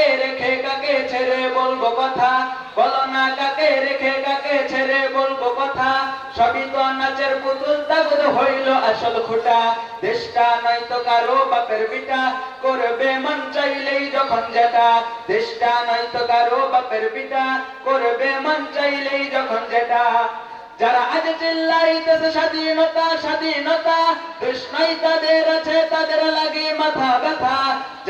কাকে রেখে কাকে ছেড়ে বলব কথা? বলো না কাকে রেখে কাকে ছেড়ে বলব কথা? সবই তো নাচের পুতুল তাগুদ হইল আসল খোটা। দেশটা নয়তো কারও বাপের বিটা, করবে মন চাইলেই যখন যেটা। দেশটা নয়তো কারও বাপের বিটা, করবে মন চাইলেই যখন যেটা। যারা আজ চিল্লাইতেছে স্বাধীনতা স্বাধীনতা, দেশ নাই তাদের আছে, তাদের লাগে মাথা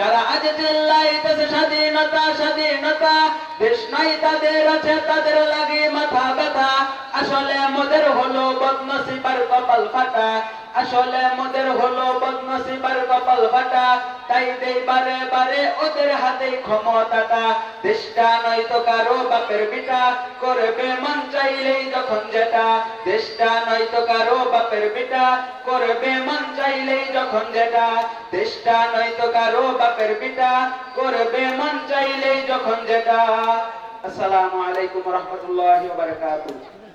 যারা আজ চিল্লাইতেছে স্বাধীনতা স্বাধীনতা, দেশ নাই তাদের আছে, তাদের লাগে মাথা ব্যথা। আসলে মোদের হলো বদনসিবার কপাল ফাটা। আসলে মোদের হলো বদনসিবার কপাল ফাটা, তাই দেই বারে বারে ওদের হাতে ক্ষমতাটা। দেশটা নয়তো কারও বাপের বিটা করবে মন চাইলেই যখন যেটা। দেশটা নয়তো কারও বাপের বিটা করবে মন চাইলেই যখন যেটা। দেশটা নয়তো কারও বাপের বিটা করবে মন চাইলেই যখন যেটা। আসসালামু আলাইকুম রহমতুল্লাহি বারাকাতুহু।